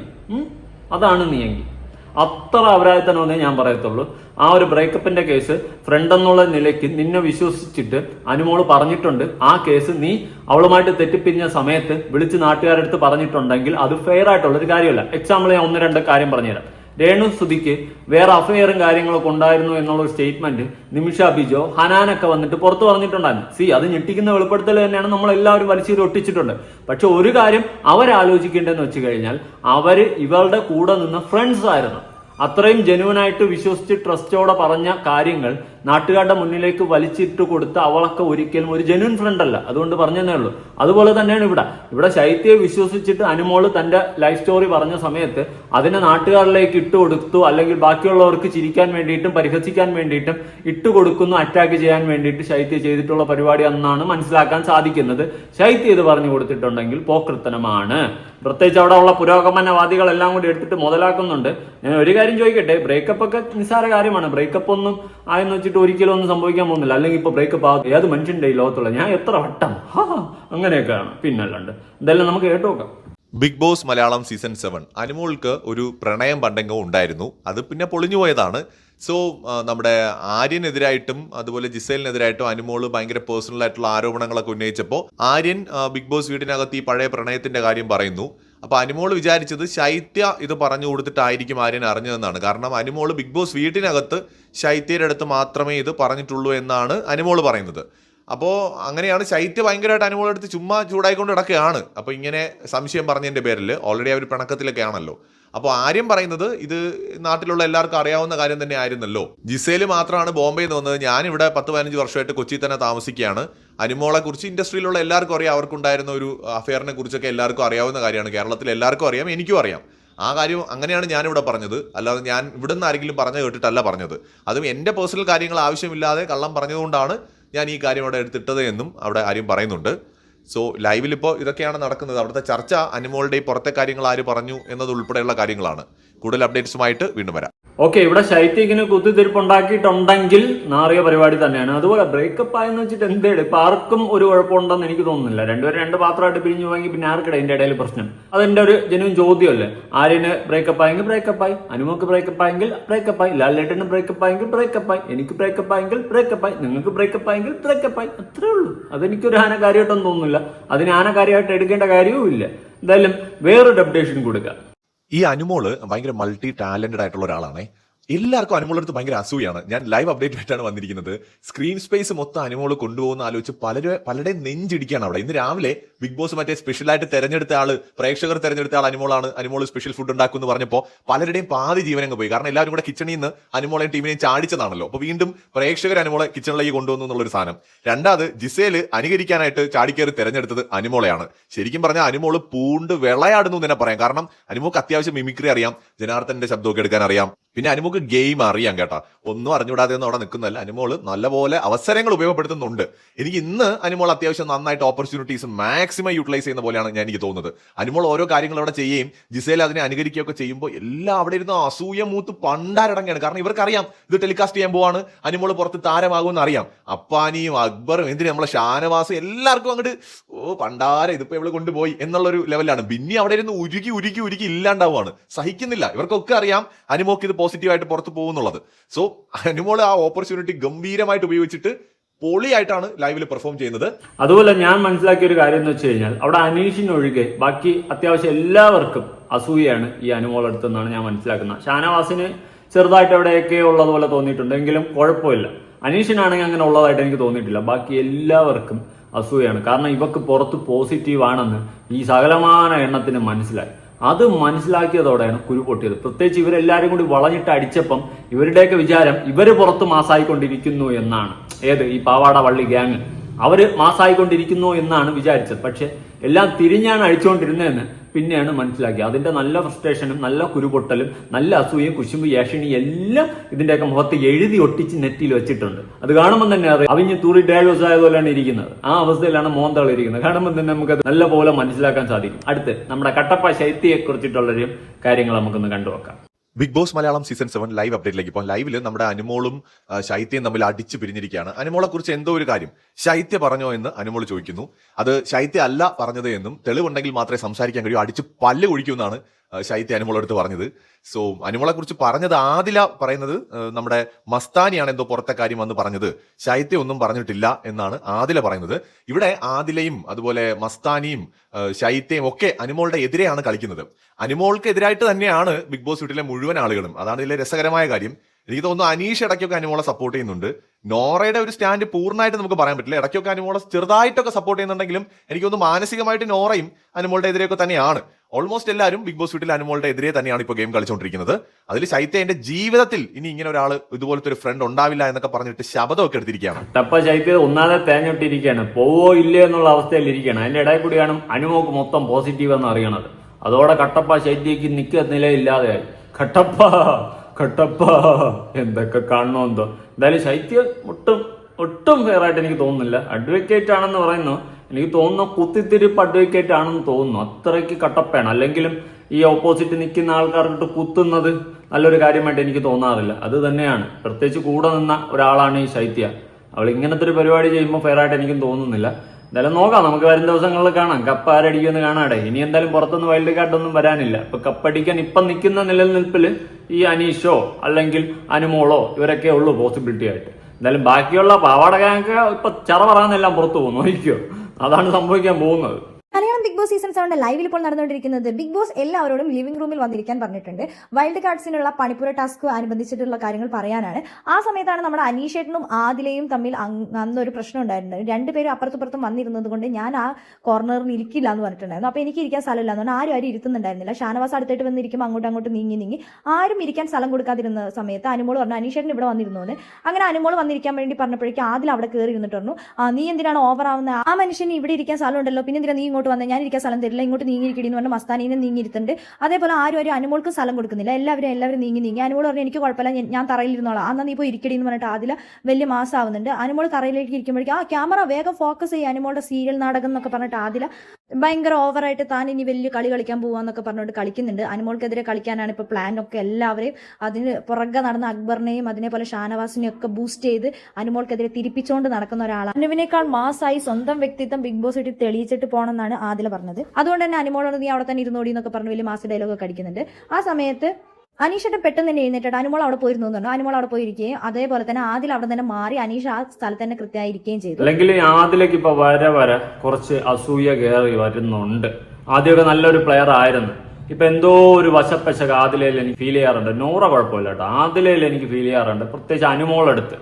അതാണ് നീ എങ്കിൽ. അത്ര അപരാധിത്തനമെന്നേ ഞാൻ പറയത്തുള്ളൂ. ആ ഒരു ബ്രേക്കപ്പിന്റെ കേസ് ഫ്രണ്ട് എന്നുള്ള നിലയ്ക്ക് നിന്നെ വിശ്വസിച്ചിട്ട് അനുമോൾ പറഞ്ഞിട്ടുണ്ട്. ആ കേസ് നീ അവളുമായിട്ട് തെറ്റിപ്പിരിഞ്ഞ സമയത്ത് വിളിച്ച് നാട്ടുകാരെടുത്ത് പറഞ്ഞിട്ടുണ്ടെങ്കിൽ അത് ഫെയർ ആയിട്ടുള്ള ഒരു കാര്യമല്ല. എക്സാമ്പിൾ ഞാൻ ഒന്ന് രണ്ട് കാര്യം പറഞ്ഞുതരാം. രേണു സ്തുതിക്ക് വേറെ അഫയറും കാര്യങ്ങളൊക്കെ ഉണ്ടായിരുന്നു എന്നുള്ള ഒരു സ്റ്റേറ്റ്മെന്റ് നിമിഷ ബിജോ ഹനാനൊക്കെ വന്നിട്ട് പുറത്തു പറഞ്ഞിട്ടുണ്ടായിരുന്നു. സി അത് ഞെട്ടിക്കുന്ന വെളിപ്പെടുത്തൽ തന്നെയാണ് നമ്മൾ എല്ലാവരും വലിച്ചീരി ഒട്ടിച്ചിട്ടുണ്ട്. പക്ഷെ ഒരു കാര്യം അവരാലോചിക്കേണ്ടതെന്ന് വെച്ച് കഴിഞ്ഞാൽ അവർ ഇവളുടെ കൂടെ നിന്ന് ഫ്രണ്ട്സ് ആയിരുന്നു. അത്രയും ജനുവനായിട്ട് വിശ്വസിച്ച് ട്രസ്റ്റോടെ പറഞ്ഞ കാര്യങ്ങൾ നാട്ടുകാരുടെ മുന്നിലേക്ക് വലിച്ചിട്ട് കൊടുത്ത് അവളൊക്കെ ഒരിക്കലും ഒരു ജെനുവൻ ഫ്രണ്ട് അല്ല. അതുകൊണ്ട് പറഞ്ഞതേ ഉള്ളൂ. അതുപോലെ തന്നെയാണ് ഇവിടെ. ഇവിടെ ശൈത്യയെ വിശ്വസിച്ചിട്ട് അനുമോൾ തന്റെ ലൈഫ് സ്റ്റോറി പറഞ്ഞ സമയത്ത് അതിനെ നാട്ടുകാരിലേക്ക് ഇട്ട് കൊടുത്തു അല്ലെങ്കിൽ ബാക്കിയുള്ളവർക്ക് ചിരിക്കാൻ വേണ്ടിയിട്ടും പരിഹസിക്കാൻ വേണ്ടിയിട്ടും ഇട്ട് കൊടുക്കുന്നു അറ്റാക്ക് ചെയ്യാൻ വേണ്ടിയിട്ട് ശൈത്യ ചെയ്തിട്ടുള്ള പരിപാടി എന്നാണ് മനസ്സിലാക്കാൻ സാധിക്കുന്നത്. ശൈത്യ ഇത് പറഞ്ഞു കൊടുത്തിട്ടുണ്ടെങ്കിൽ പോക്കൃത്തനമാണ് പ്രത്യേകിച്ച് അവിടെ ഉള്ള പുരോഗമനവാദികളെല്ലാം കൂടി എടുത്തിട്ട് മുതലാക്കുന്നുണ്ട്. ഞാൻ ഒരു കാര്യം ചോദിക്കട്ടെ ബ്രേക്കപ്പ് ഒക്കെ നിസ്സാര കാര്യമാണ്. ബ്രേക്കപ്പ് ഒന്നും ആയെന്ന് വെച്ചിട്ട് ഒരിക്കലും ഒന്നും സംഭവിക്കാൻ പോകുന്നില്ല. അല്ലെങ്കിൽ ഇപ്പൊ ബ്രേക്കപ്പ് ആകും ഏത് മനുഷ്യന്റെ ഈ ലോകത്തുള്ള? ഞാൻ എത്ര വട്ടം? ഹാ അങ്ങനെയൊക്കെയാണ്. പിന്നല്ലാണ്ട്. ഇതെല്ലാം നമുക്ക് കേട്ടു നോക്കാം. Bigg Boss Malayalam season seven. അനുമോൾക്ക് ഒരു പ്രണയം പണ്ടെങ്കവും ഉണ്ടായിരുന്നു. അത് പിന്നെ പൊളിഞ്ഞു പോയതാണ്. സോ നമ്മുടെ ആര്യനെതിരായിട്ടും അതുപോലെ ജിസേലിനെതിരായിട്ടും അനുമോൾ ഭയങ്കര പേഴ്സണൽ ആയിട്ടുള്ള ആരോപണങ്ങളൊക്കെ ഉന്നയിച്ചപ്പോൾ ആര്യൻ ബിഗ് ബോസ് വീടിനകത്ത് ഈ പഴയ പ്രണയത്തിന്റെ കാര്യം പറയുന്നു. അപ്പൊ അനുമോൾ വിചാരിച്ചത് ശൈത്യ ഇത് പറഞ്ഞു കൊടുത്തിട്ടായിരിക്കും ആര്യൻ അറിഞ്ഞതെന്നാണ്. കാരണം അനുമോൾ ബിഗ് ബോസ് വീട്ടിനകത്ത് ശൈത്യയുടെ അടുത്ത് മാത്രമേ ഇത് പറഞ്ഞിട്ടുള്ളൂ എന്നാണ് അനുമോൾ പറയുന്നത്. അപ്പോൾ അങ്ങനെയാണ് ശൈത്യ ഭയങ്കരമായിട്ട് അനുമോളെടുത്ത് ചുമ്മാ ചൂടായിക്കൊണ്ട് കിടക്കുകയാണ് അപ്പോൾ ഇങ്ങനെ സംശയം പറഞ്ഞതിന്റെ പേരിൽ ഓൾറെഡി അവർ പിണക്കത്തിലൊക്കെ ആണല്ലോ അപ്പോൾ ആര്യം പറയുന്നത് ഇത് നാട്ടിലുള്ള എല്ലാവർക്കും അറിയാവുന്ന കാര്യം തന്നെ ആയിരുന്നല്ലോ. ജിസേൽ മാത്രമാണ് ബോംബെയിൽ നിന്ന് വന്നത്. ഞാനിവിടെ പത്ത് പതിനഞ്ച് വർഷമായിട്ട് കൊച്ചിയിൽ തന്നെ താമസിക്കുകയാണ്. അനുമോളെ കുറിച്ച് ഇൻഡസ്ട്രിയിലുള്ള എല്ലാവർക്കും അറിയാം. അവർക്കുണ്ടായിരുന്ന ഒരു അഫെയറിനെ കുറിച്ചൊക്കെ എല്ലാവർക്കും അറിയാവുന്ന കാര്യമാണ്. കേരളത്തിൽ എല്ലാവർക്കും അറിയാം. എനിക്കും അറിയാം. ആ കാര്യം അങ്ങനെയാണ് ഞാനിവിടെ പറഞ്ഞത്. അല്ലാതെ ഞാൻ ഇവിടെ നിന്ന് ആരെങ്കിലും പറഞ്ഞു കേട്ടിട്ടല്ല പറഞ്ഞത്. അതും എന്റെ പേഴ്സണൽ കാര്യങ്ങൾ ആവശ്യമില്ലാതെ കള്ളം പറഞ്ഞതുകൊണ്ടാണ് ഞാൻ ഈ കാര്യം അവിടെ എടുത്തിട്ടത് എന്നും അവിടെ ആരും പറയുന്നുണ്ട്. സോ ലൈവിൽ ഇപ്പോൾ ഇതൊക്കെയാണ് നടക്കുന്നത്. അവിടുത്തെ ചർച്ച അനുമോളുടെ ഈ പുറത്തെ കാര്യങ്ങൾ ആര് പറഞ്ഞു എന്നതുൾപ്പെടെയുള്ള കാര്യങ്ങളാണ്. കൂടുതൽ അപ്ഡേറ്റ്സുമായിട്ട് വീണ്ടും വരാം. ഓക്കെ ഇവിടെ ശൈത്യക്കിന് കുത്തിത്തിരിപ്പ് ഉണ്ടാക്കിയിട്ടുണ്ടെങ്കിൽ നാറിയ പരിപാടി തന്നെയാണ്. അതുപോലെ ബ്രേക്കപ്പ് ആയെന്ന് വെച്ചിട്ട് എന്തേട് ഇപ്പൊ ആർക്കും ഒരു കുഴപ്പമുണ്ടെന്ന് എനിക്ക് തോന്നുന്നില്ല. രണ്ടുപേരും രണ്ട് പാത്രമായിട്ട് പിരിഞ്ഞു പോയെങ്കിൽ പിന്നെ ആർക്കിടെ അതിന്റെ ഇടയിൽ പ്രശ്നം? അതെന്റെ ഒരു ജനുവൻ ചോദ്യമല്ലേ. ആര്യന് ബ്രേക്കപ്പ് ആയെങ്കിൽ ബ്രേക്കപ്പ് ആയി അനുമോക്ക് ബ്രേക്കപ്പ് ആയെങ്കിൽ ബ്രേക്കപ്പ് ആയി ലാലേട്ടന് ബ്രേക്കപ്പ് ആയെങ്കിൽ ബ്രേക്കപ്പ് ആയി എനിക്ക് ബ്രേക്കപ്പ് ആയെങ്കിൽ ബ്രേക്കപ്പ് ആയി നിങ്ങൾക്ക് ബ്രേക്കപ്പ് ആയെങ്കിൽ ബ്രേക്കപ്പ് ആയി. അത്രേ ഉള്ളൂ. അതെനിക്കൊരു ആനകാര്യമായിട്ടൊന്നും തോന്നുന്നില്ല. അതിന് ആനകാര്യമായിട്ട് എടുക്കേണ്ട കാര്യവും ഇല്ല എന്തായാലും വേറൊരു അപ്ഡേഷൻ കൊടുക്കുക ഈ അനുമോൾ ഭയങ്കര മൾട്ടി ടാലന്റഡ് ആയിട്ടുള്ള ഒരാളാണേ. എല്ലാവർക്കും അനുമോളടുത്ത് ഭയങ്കര അസൂയാണ്. ഞാൻ ലൈവ് അപ്ഡേറ്റ് ആയിട്ടാണ് വന്നിരിക്കുന്നത്. സ്ക്രീൻ സ്പേസ് മൊത്തം അനുമോൾ കൊണ്ടുപോകുന്ന ആലോചിച്ച് പലരും പലരുടെയും നെഞ്ചിടിക്കുകയാണ് അവിടെ. ഇന്ന് രാവിലെ ബിഗ് ബോസ് മറ്റേ സ്പെഷ്യലായിട്ട് തെരഞ്ഞെടുത്ത ആൾ പ്രേക്ഷകർ തെരഞ്ഞെടുത്ത ആൾ അനുമോളാണ് അനുമോൾ സ്പെഷ്യൽ ഫുഡ് ഉണ്ടാക്കും എന്ന് പറഞ്ഞപ്പോൾ പലരുടെയും പാതി ജീവനങ്ങ് പോയി. കാരണം എല്ലാവരും കൂടെ കിച്ചണിൽ നിന്ന് അനുമോളെയും ടീമിനെയും ചാടിച്ചതാണല്ലോ. അപ്പൊ വീണ്ടും പ്രേക്ഷകർ അനുമോളെ കിച്ചണിലേക്ക് കൊണ്ടുവന്നു എന്നുള്ളൊരു സാധനം. രണ്ടാമത് ജിസേൽ അനുകരിക്കാനായിട്ട് ചാടിക്കയറി തെരഞ്ഞെടുത്തത് അനുമോളെയാണ്. ശരിക്കും പറഞ്ഞാൽ അനുമോൾ പൂണ്ട് വിളയാടുന്നു തന്നെ പറയാം. കാരണം അനുമോക്ക് അത്യാവശ്യം മിമിക്രി അറിയാം. ജനാർദ്ദന്റെ ശബ്ദമൊക്കെ എടുക്കാൻ അറിയാം. പിന്നെ അനുമോക്ക് ഗെയിം അറിയാം കേട്ടോ. ഒന്നും അറിഞ്ഞുകൂടാതെ ഒന്നും അവിടെ നിൽക്കുന്നതല്ല. അനുമോൾ നല്ലപോലെ അവസരങ്ങൾ ഉപയോഗപ്പെടുത്തുന്നുണ്ട്. എനിക്ക് ഇന്ന് അനുമോൾ അത്യാവശ്യം നന്നായിട്ട് ഓപ്പർച്യൂണിറ്റീസ് മാക്സിമം യൂട്ടിലൈസ് ചെയ്യുന്ന പോലെയാണ് ഞാൻ എനിക്ക് തോന്നുന്നത്. അനുമോൾ ഓരോ കാര്യങ്ങൾ അവിടെ ചെയ്യുകയും ജിസേൽ അതിനെ അനുകരിക്കുകയൊക്കെ ചെയ്യുമ്പോൾ എല്ലാം അവിടെ ഇരുന്ന് അസൂയ മൂത്ത് പണ്ടാരടങ്ങാണ്. കാരണം ഇവർക്കറിയാം ഇത് ടെലികാസ്റ്റ് ചെയ്യാൻ പോവാണ് അനുമോൾ പുറത്ത് താരമാകുമെന്ന് അറിയാം. അപ്പാനിയും അക്ബറും എന്തിനും നമ്മളെ ഷാനവാസും എല്ലാവർക്കും അങ്ങോട്ട് ഓ പണ്ടാര ഇതിപ്പോ ഇവൾ കൊണ്ടുപോയി എന്നുള്ളൊരു ലെവലാണ് പിന്നെ അവിടെ ഇരുന്ന് ഉരുകി ഉരുകി ഉരുകി ഇല്ലാണ്ടാവുകയാണ് സഹിക്കുന്നില്ല. ഇവർക്കൊക്കെ അറിയാം അനുമോക്ക് ഇത് പോസിറ്റീവായിട്ട് പുറത്ത് പോകുന്നുള്ളത്. സോ അനുമോൾ ആ ഓപ്പർച്യൂണിറ്റി ഗംഭീരമായിട്ട് ഉപയോഗിച്ചിട്ട് പൊളിയായിട്ടാണ് ലൈവിൽ പെർഫോം ചെയ്യുന്നത്. അതുപോലെ ഞാൻ മനസ്സിലാക്കിയ ഒരു കാര്യം എന്ന് വെച്ച് കഴിഞ്ഞാൽ അവിടെ അനീഷിനൊഴികെ ബാക്കി അത്യാവശ്യം എല്ലാവർക്കും അസൂയാണ് ഈ അനുമോളടുത്തെന്നാണ് ഞാൻ മനസ്സിലാക്കുന്നത്. ഷാനവാസിന് ചെറുതായിട്ട് എവിടെയൊക്കെ ഉള്ളതുപോലെ തോന്നിയിട്ടുണ്ട് എങ്കിലും കുഴപ്പമില്ല. അനീഷിനാണെങ്കിൽ അങ്ങനെ ഉള്ളതായിട്ട് എനിക്ക് തോന്നിയിട്ടില്ല. ബാക്കി എല്ലാവർക്കും അസൂയാണ് കാരണം ഇവക്ക് പുറത്ത് പോസിറ്റീവ് ആണെന്ന് ഈ സകലമായ എണ്ണത്തിന് മനസ്സിലായി. അത് മനസ്സിലാക്കിയതോടെയാണ് കുരു പൊട്ടിയത്. പ്രത്യേകിച്ച് ഇവരെല്ലാരും കൂടി വളഞ്ഞിട്ട് അടിച്ചപ്പം ഇവരുടെയൊക്കെ വിചാരം ഇവർ പുറത്ത് മാസായിക്കൊണ്ടിരിക്കുന്നു എന്നാണ്. ഏത്? ഈ പാവാട വള്ളി ഗ്യാങ് അവർ മാസായിക്കൊണ്ടിരിക്കുന്നു എന്നാണ് വിചാരിച്ചത്. പക്ഷെ എല്ലാം തിരിഞ്ഞാണ് അഴിച്ചുകൊണ്ടിരുന്നതെന്ന് പിന്നെയാണ് മനസ്സിലാക്കിയത്. അതിന്റെ നല്ല ഫ്രസ്ട്രേഷനും നല്ല കുരുപൊട്ടലും നല്ല അസൂയയും കുശുമ്പ് യേഷണി എല്ലാം ഇതിന്റെയൊക്കെ മുഖത്ത് എഴുതി ഒട്ടിച്ച് നെറ്റിൽ വെച്ചിട്ടുണ്ട്. അത് കാണുമ്പോൾ തന്നെ അത് അവിഞ്ഞ് തൂറി ഡയലോസ് ആയതുപോലെയാണ് ഇരിക്കുന്നത്. ആ അവസ്ഥയിലാണ് മോന്തകൾ ഇരിക്കുന്നത് കാണുമ്പോൾ തന്നെ നമുക്ക് നല്ല പോലെ മനസ്സിലാക്കാൻ സാധിക്കും. അടുത്ത് നമ്മുടെ കട്ടപ്പ ശൈത്യയെ കുറിച്ചിട്ടുള്ളൊരു കാര്യങ്ങൾ നമുക്കൊന്ന് കണ്ടുവെക്കാം Bigg Boss Malayalam season seven live അപ്ഡേറ്റിലേക്ക് ഇപ്പോൾ ലൈവിൽ നമ്മുടെ അനുമോളും ശൈത്യം ശൈത്യയും തമ്മിൽ അടിച്ചു പിരിഞ്ഞിരിക്കുകയാണ്. അനുമോളെ കുറിച്ച് എന്തോ ഒരു കാര്യം. ശൈത്യ പറഞ്ഞോ എന്ന് അനുമോൾ ചോദിക്കുന്നു. അത് ശൈത്യ അല്ല പറഞ്ഞത് എന്നും തെളിവുണ്ടെങ്കിൽ മാത്രമേ സംസാരിക്കാൻ കഴിയൂ. അടിച്ച് പല്ല് കുഴിക്കുമെന്നാണ് ശൈത്യ അനുമോളെടുത്ത് പറഞ്ഞത്. സോ അനുമോളെ കുറിച്ച് പറഞ്ഞത് ആദില പറയുന്നത് നമ്മുടെ മസ്താനിയാണ് എന്തോ പുറത്തെ കാര്യം വന്ന് പറഞ്ഞത്. ശൈത്യ ഒന്നും പറഞ്ഞിട്ടില്ല എന്നാണ് ആദില പറയുന്നത്. ഇവിടെ ആദിലയും അതുപോലെ മസ്താനിയും ശൈത്യയും ഒക്കെ അനുമോളുടെ എതിരെയാണ് കളിക്കുന്നത്. അനുമോൾക്ക് എതിരായിട്ട് തന്നെയാണ് ബിഗ് ബോസ് വീട്ടിലെ മുഴുവൻ ആളുകളും. അതാണ് ഇതിലെ രസകരമായ കാര്യം. എനിക്ക് തോന്നുന്നു അനീഷ് ഇടയ്ക്കൊക്കെ അനുമോളെ സപ്പോർട്ട് ചെയ്യുന്നുണ്ട്. നോറയുടെ ഒരു സ്റ്റാൻഡ് പൂർണമായിട്ട് നമുക്ക് പറയാൻ പറ്റില്ല. ഇടയ്ക്കൊക്കെ അനുമോളെ ചെറുതായിട്ടൊക്കെ സപ്പോർട്ട് ചെയ്യുന്നുണ്ടെങ്കിലും എനിക്ക് തോന്നുന്നു മാനസികമായിട്ട് നോറയും അനുമോളുടെ എതിരെയൊക്കെ തന്നെയാണ്. ഓൾമോസ്റ്റ് എല്ലാവരും ബിഗ് ബോസ് വീട്ടിൽ അനുമോളുടെ എതിരെ തന്നെയാണ് ഇപ്പോൾ ഗെയിം കളിച്ചുകൊണ്ടിരിക്കുന്നത് അതിൽ ശൈത്യ എന്റെ ജീവിതത്തിൽ ഇനി ഇങ്ങനെ ഒരാൾ ഇതുപോലത്തെ ഒരു ഫ്രണ്ട് ഉണ്ടാവില്ല എന്നൊക്കെ പറഞ്ഞിട്ട് ശബ്ദമൊക്കെ എടുത്തിരിക്കുകയാണ്. ടപ്പ ശൈത്യ ഒന്നാതെ തേഞ്ഞിട്ടിരിക്കുകയാണ്. പോവോ ഇല്ലയോ എന്നുള്ള അവസ്ഥയിൽ ഇരിക്കുകയാണ്. അതിന്റെ ഇടയിൽ കൂടിയാണ് അനുമോക്ക് മൊത്തം പോസിറ്റീവ് എന്ന് അറിയണത്. അതോടെ കട്ടപ്പ ശൈത്യക്ക് നിൽക്കുക നിലയില്ലാതെയായി. കട്ടപ്പ കട്ടപ്പ എന്തൊക്കെ കാണണമെന്തോ എന്തായാലും ശൈത്യം ഒട്ടും ഒട്ടും ഫെയർ ആയിട്ട് എനിക്ക് തോന്നുന്നില്ല. അഡ്വക്കേറ്റ് ആണെന്ന് പറയുന്നു. എനിക്ക് തോന്നുന്നു കുത്തിത്തിരിപ്പ് അഡ്വക്കേറ്റ് ആണെന്ന് തോന്നുന്നു. അത്രയ്ക്ക് കട്ടപ്പയാണ്. അല്ലെങ്കിലും ഈ ഓപ്പോസിറ്റ് നിൽക്കുന്ന ആൾക്കാർക്കിട്ട് കുത്തുന്നത് നല്ലൊരു കാര്യമായിട്ട് എനിക്ക് തോന്നാറില്ല. അത് തന്നെയാണ്. പ്രത്യേകിച്ച് കൂടെ നിന്ന ഒരാളാണ് ഈ ശൈത്യ. അവൾ ഇങ്ങനത്തെ ഒരു പരിപാടി ചെയ്യുമ്പോൾ ഫെയർ ആയിട്ട് എനിക്കും തോന്നുന്നില്ല. എന്തായാലും നോക്കാം. നമുക്ക് വരും ദിവസങ്ങളിൽ കാണാം. കപ്പ് ആരടിക്കുമെന്ന് കാണാടെ. ഇനി എന്തായാലും പുറത്തുനിന്ന് വൈൽഡ് കാർഡ് ഒന്നും വരാനില്ല. ഇപ്പൊ കപ്പടിക്കാൻ ഇപ്പം നിൽക്കുന്ന നിലനിൽപ്പിൽ ഈ അനീഷോ അല്ലെങ്കിൽ അനുമോളോ ഇവരൊക്കെ ഉള്ളൂ പോസിബിലിറ്റി ആയിട്ട്. എന്തായാലും ബാക്കിയുള്ള പാവാടകയൊക്കെ ഇപ്പൊ ചറ പറയാന്നെല്ലാം പുറത്തു പോകും നോക്കിയോ അതാണ് സംഭവിക്കാൻ പോകുന്നത്. മലയാളം ബിഗ് ബോസ് സീസൺ സെവന്റെ ലൈവിൽ ഇപ്പോൾ നടന്നുകൊണ്ടിരിക്കുന്നത് ബിഗ് ബോസ് എല്ലാവരോടും ലിവിംഗ് റൂമിൽ വന്നിരിക്കാൻ പറഞ്ഞിട്ടുണ്ട്. വൈൽഡ് കാർഡ്സിനുള്ള പണിപ്പുര ടാസ്ക് അനുബന്ധിച്ചിട്ടുള്ള കാര്യങ്ങൾ പറയാനാണ്. ആ സമയത്താണ് നമ്മുടെ അനീഷേട്ടനും ആദിലയും തമ്മിൽ അന്നൊരു പ്രശ്നം ഉണ്ടായിരുന്നത്. രണ്ടുപേരും അപ്പുറത്തുപുറത്തും വന്നിരുന്നത് കൊണ്ട് ഞാൻ ആ കോർണറിൽ ഇരിക്കില്ല എന്ന് പറഞ്ഞിട്ടുണ്ടായിരുന്നു. അപ്പോൾ എനിക്ക് ഇരിക്കാൻ സ്ഥലമില്ല. എന്ന് പറഞ്ഞാൽ ആരും ആരും ഇരുത്തുന്നുണ്ടായിരുന്നില്ല. ഷാനവാസ് അടുത്തായിട്ട് വന്നിരിക്കുമ്പോൾ അങ്ങോട്ടും അങ്ങോട്ടും നീങ്ങി നീങ്ങി. ആരും ഇരിക്കാൻ സ്ഥലം കൊടുക്കാതിരുന്ന സമയത്ത് അനുമോൾ പറഞ്ഞു അനീഷേട്ടൻ ഇവിടെ വന്നിരുന്നു അങ്ങനെ അനുമോൾ വന്നിരിക്കാൻ വേണ്ടി പറഞ്ഞപ്പോഴേക്കും ആദിൽ അവിടെ കയറി ഇരുന്നിട്ട് പറഞ്ഞു നീ എന്തിനാണ് ഓവർ ആവുന്നത് ആ മനുഷ്യന് ഇവിടെ ഇരിക്കാൻ സ്ഥലമുണ്ടല്ലോ പിന്നെ എന്തിനാ നീ ഇങ്ങോട്ട് വന്നത് ഞാൻ ഇരിക്കാൻ സ്ഥലം തരില്ല ഇങ്ങോട്ട് നീങ്ങിയിരിക്കടി എന്ന് പറഞ്ഞ് മസ്താനീനെ നീങ്ങിയിരുത്തുന്നുണ്ട് അതേപോലെ ആരും ഒരു അനുമോൾക്ക് സ്ഥലം കൊടുക്കുന്നില്ല. എല്ലാവരും എല്ലാവരും നീങ്ങി നീങ്ങി. അനുമോൾ പറഞ്ഞു എനിക്ക് കുഴപ്പമില്ല ഞാൻ- തറയിലിരുന്നോളാം. അന്നാ നീ പോയി ഇരിക്കടി പറഞ്ഞിട്ട് ആദില വലിയ മാസമാവുന്നുണ്ട് അനുമോൾ തറയിലേക്ക് ഇരിക്കുമ്പോഴേക്കും ആ ക്യാമറ വേഗം ഫോക്കസ് ചെയ്യുക അനുമോളുടെ സീരിയൽ നാടകം എന്നൊക്കെ പറഞ്ഞിട്ട് ആദില ഭയങ്കര ഓവറായിട്ട് താൻ ഇനി വലിയ കളി കളിക്കാൻ പോവാന്നൊക്കെ പറഞ്ഞുകൊണ്ട് കളിക്കുന്നുണ്ട്. അനുമോൾക്കെതിരെ കളിക്കാനാണ് ഇപ്പോൾ പ്ലാൻ ഒക്കെ എല്ലാവരെയും. അതിന് പുറകെ നടന്ന അക്ബറിനെയും അതിനെപോലെ ഷാനവാസിനെയും ഒക്കെ ബൂസ്റ്റ് ചെയ്ത് അനുമോൾക്കെതിരെ തിരിപ്പിച്ചുകൊണ്ട് നടക്കുന്ന ഒരാളാണ്. അനുവിനേക്കാൾ മാസായി സ്വന്തം വ്യക്തിത്വം ബിഗ് ബോസ് ഇട്ട് തെളിയിച്ചിട്ട് പോകണമെന്നാണ് ആദില പറഞ്ഞത്. അതുകൊണ്ട് തന്നെ അനുമോളോട് നീ അവിടെ തന്നെ ഇരുന്നോടി എന്നൊക്കെ പറഞ്ഞ് വലിയ മാസ ഡയലോഗ് ഒക്കെ ആ സമയത്ത് അനീഷേട്ടൻ പെട്ടെന്ന് തന്നെ എഴുന്നേറ്റിട്ട്. അനുമോൾ അവിടെ പോയിരുന്നു എന്ന് പറഞ്ഞു. അനുമോൾ അവിടെ പോയിരിക്കുകയും അതേപോലെ തന്നെ ആദ്യം അവിടെ തന്നെ മാറി അനീഷ് ആ സ്ഥലത്ത് തന്നെ കൃത്യമായി ഇരിക്കുകയും ചെയ്തു. അല്ലെങ്കിൽ ആദ്യലേക്ക് ഇപ്പൊ വരെ വരെ കുറച്ച് അസൂയ കയറി വരുന്നുണ്ട്. ആദ്യമൊക്കെ നല്ലൊരു പ്ലെയർ ആയിരുന്നു. ഇപ്പൊ എന്തോ ഒരു വശപ്പശക ആദിലയിൽ എനിക്ക് ഫീൽ ചെയ്യാറുണ്ട്. നൂറ കുഴപ്പമില്ല കേട്ടോ. ആദിലയിൽ എനിക്ക് ഫീൽ ചെയ്യാറുണ്ട്. പ്രത്യേകിച്ച് അനുമോളെടുത്ത്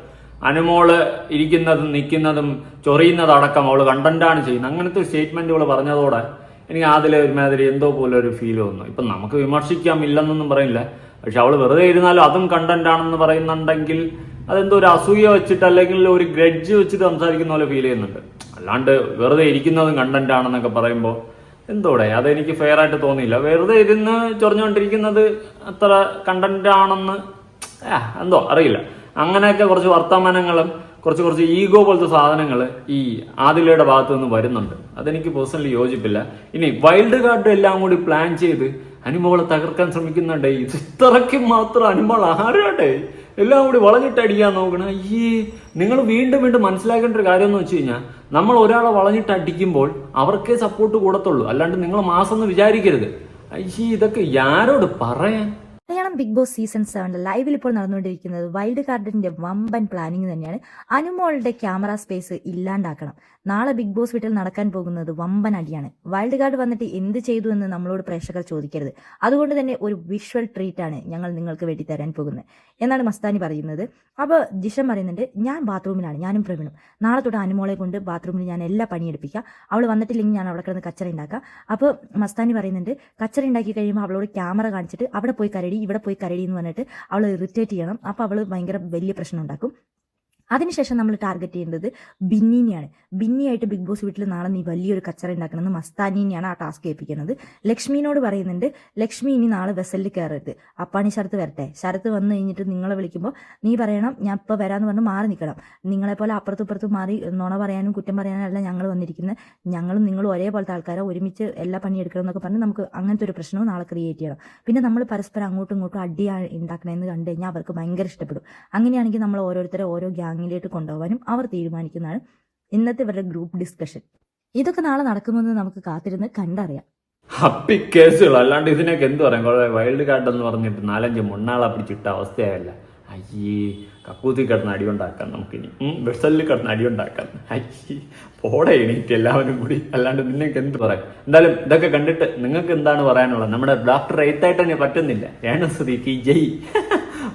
അനുമോൾ ഇരിക്കുന്നതും നിൽക്കുന്നതും ചൊറിയുന്നതടക്കം അവൾ കണ്ടന്റാണ് ചെയ്യുന്നത്. അങ്ങനത്തെ സ്റ്റേറ്റ്മെന്റുകൾ പറഞ്ഞതോടെ എനിക്ക് ആദിലെ ഒരുമാതിരി എന്തോ പോലെ ഒരു ഫീൽ വന്നു. ഇപ്പം നമുക്ക് വിമർശിക്കാം ഇല്ലെന്നൊന്നും പറയില്ല. പക്ഷെ അവൾ വെറുതെ ഇരുന്നാലും അതും കണ്ടന്റ് ആണെന്ന് പറയുന്നുണ്ടെങ്കിൽ അതെന്തോ ഒരു അസൂയ വെച്ചിട്ട് അല്ലെങ്കിൽ ഒരു ഗ്രഡ്ജ് വെച്ചിട്ട് സംസാരിക്കുന്ന പോലെ ഫീൽ ചെയ്യുന്നുണ്ട്. അല്ലാണ്ട് വെറുതെ ഇരിക്കുന്നതും കണ്ടന്റ് ആണെന്നൊക്കെ പറയുമ്പോൾ എന്തോടെ? അതെനിക്ക് ഫെയർ ആയിട്ട് തോന്നിയില്ല. വെറുതെ ഇരുന്ന് ചൊറിഞ്ഞുകൊണ്ടിരിക്കുന്നത് അത്ര കണ്ടന്റ് ആണെന്ന് എന്തോ അറിയില്ല. അങ്ങനെയൊക്കെ കുറച്ച് വർത്തമാനങ്ങളും കുറച്ച് കുറച്ച് ഈഗോ പോലത്തെ സാധനങ്ങൾ ഈ ആദിലയുടെ ഭാഗത്തു നിന്ന് വരുന്നുണ്ട്. അതെനിക്ക് പേഴ്സണലി യോജിപ്പില്ല. ഇനി വൈൽഡ് കാർഡ് എല്ലാം കൂടി പ്ലാൻ ചെയ്ത് അനുമോളെ തകർക്കാൻ ശ്രമിക്കുന്നുണ്ടേ ഇത് ഇത്രയ്ക്ക് മാത്രം അനുമോൾ ആരാട്ടെ എല്ലാം കൂടി വളഞ്ഞിട്ട് അടിക്കാൻ നോക്കണ. ഈ നിങ്ങൾ വീണ്ടും വീണ്ടും മനസ്സിലാക്കേണ്ട ഒരു കാര്യം എന്ന് വെച്ച് കഴിഞ്ഞാൽ നമ്മൾ ഒരാളെ വളഞ്ഞിട്ട് അടിക്കുമ്പോൾ അവർക്കേ സപ്പോർട്ട് കൂടത്തുള്ളൂ. അല്ലാണ്ട് നിങ്ങൾ മാസം എന്ന് വിചാരിക്കരുത്. ഈ ഇതൊക്കെ ആരോട് പറയാൻ? മലയാളം ബിഗ് ബോസ് സീസൺ സെവനിൽ ലൈവിൽ ഇപ്പോൾ നടന്നുകൊണ്ടിരിക്കുന്നത് വൈൽഡ് കാർഡിന്റെ വമ്പൻ പ്ലാനിങ് തന്നെയാണ്. അനുമോളുടെ ക്യാമറ സ്പേസ് ഇല്ലാണ്ടാക്കണം. നാളെ ബിഗ് ബോസ് വീട്ടിൽ നടക്കാൻ പോകുന്നത് വമ്പൻ അടിയാണ്. വൈൽഡ് കാർഡ് വന്നിട്ട് എന്ത് ചെയ്തു എന്ന് നമ്മളോട് പ്രേക്ഷകർ ചോദിക്കരുത്. അതുകൊണ്ട് തന്നെ ഒരു വിഷ്വൽ ട്രീറ്റ് ആണ് ഞങ്ങൾ നിങ്ങൾക്ക് വേണ്ടി തരാൻ പോകുന്നത്. എന്നാണ് മസ്താനി പറയുന്നത്. അപ്പോൾ ജിഷൻ പറയുന്നുണ്ട് ഞാൻ ബാത്റൂമിലാണ് ഞാനും പ്രവീണും. നാളെ തൊട്ട് അനുമോളെ കൊണ്ട് ബാത്റൂമിൽ ഞാൻ എല്ലാ പണിയെടുപ്പിക്കാം അവൾ വന്നിട്ടില്ലെങ്കിൽ ഞാൻ അവിടെ കിടന്ന് കച്ചറ ഉണ്ടാക്കാം. അപ്പോൾ മസ്താനി പറയുന്നുണ്ട് കച്ചറ ഉണ്ടാക്കി കഴിയുമ്പോൾ അവളോട് ക്യാമറ കാണിച്ചിട്ട് അവിടെ പോയി കരടി ഇവിടെ പോയി കരടി എന്ന് പറഞ്ഞിട്ട് അവൾ ഇറിറ്റേറ്റ് ചെയ്യണം. അപ്പോൾ അവൾ ഭയങ്കര വലിയ പ്രശ്നം ഉണ്ടാക്കും. അതിനുശേഷം നമ്മൾ ടാർഗറ്റ് ചെയ്യേണ്ടത് ബിന്നിനെയാണ്. ബിന്നിയായിട്ട് ബിഗ് ബോസ് വീട്ടിൽ നാളെ നീ വലിയൊരു കച്ചറ ഉണ്ടാക്കണമെന്ന് മസ്താനിനെയാണ് ആ ടാസ്ക് ഏൽപ്പിക്കുന്നത്. ലക്ഷ്മിനോട് പറയുന്നുണ്ട് ലക്ഷ്മി ഇനി നാളെ വെസലിൽ കയറരുത് അപ്പാണി ശരത്ത് വരട്ടെ. ശരത്ത് വന്നു കഴിഞ്ഞിട്ട് നിങ്ങളെ വിളിക്കുമ്പോൾ നീ പറയണം ഞാൻ ഇപ്പോൾ വരാമെന്ന് പറഞ്ഞ് മാറി നിൽക്കണം നിങ്ങളെപ്പോലെ അപ്പുറത്തും ഇപ്പുറത്തും മാറി നുണ പറയാനും കുറ്റം പറയാനും അല്ല ഞങ്ങൾ വന്നിരിക്കുന്നത് ഞങ്ങളും നിങ്ങളും ഒരേപോലത്തെ ആൾക്കാരെ. ഒരുമിച്ച് എല്ലാ പണിയെടുക്കണം എന്നൊക്കെ പറഞ്ഞ് നമുക്ക് അങ്ങനത്തെ ഒരു പ്രശ്നവും നാളെ ക്രിയേറ്റ് ചെയ്യണം. പിന്നെ നമ്മൾ പരസ്പരം അങ്ങോട്ടും ഇങ്ങോട്ടും അടി ഉണ്ടാക്കണമെന്ന് കണ്ടു കഴിഞ്ഞാൽ അവർക്ക് ഭയങ്കര ഇഷ്ടപ്പെടും. അങ്ങനെയാണെങ്കിൽ നമ്മൾ ഓരോരുത്തരെ ഓരോ ഗ്യാങ്ങിലേക്ക് കൊണ്ടുപോകാനും അവർ തീരുമാനിക്കുന്നതാണ് ഇന്നത്തെ ഇവരുടെ ഗ്രൂപ്പ് ഡിസ്കഷൻ ഇതൊക്കെ നാളെ നടക്കുമെന്ന് നമുക്ക് കാത്തിരുന്ന് കണ്ടറിയാം. ഹപ്പി കേസുകൾ അല്ലാണ്ട് ഇതിനൊക്കെ എന്ത് പറയാം? കുറെ വൈൽഡ് കാർഡ് എന്ന് പറഞ്ഞിട്ട് നാലഞ്ച് മുണ്ണാളെ പിടിച്ചിട്ട അവസ്ഥയല്ല അയ്യേ കക്കൂത്തി കിടന്ന് അടിയുണ്ടാക്കാം നമുക്കിനി. വെസലിൽ കിടന്ന് അടിയുണ്ടാക്കാം അയ്യേ പോടെ എണീറ്റ് എല്ലാവരും കൂടി. അല്ലാണ്ട് നിന്നൊക്കെ എന്ത് പറയാം? എന്തായാലും ഇതൊക്കെ കണ്ടിട്ട് നിങ്ങൾക്ക് എന്താണ് പറയാനുള്ളത്? നമ്മുടെ ഡോക്ടർ എയ്ത്തായിട്ട് തന്നെ പറ്റുന്നില്ല. ഏണസ്തുതിക്ക് ജയ്.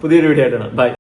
പുതിയൊരു വീഡിയോ ആയിട്ടാണ് ബൈ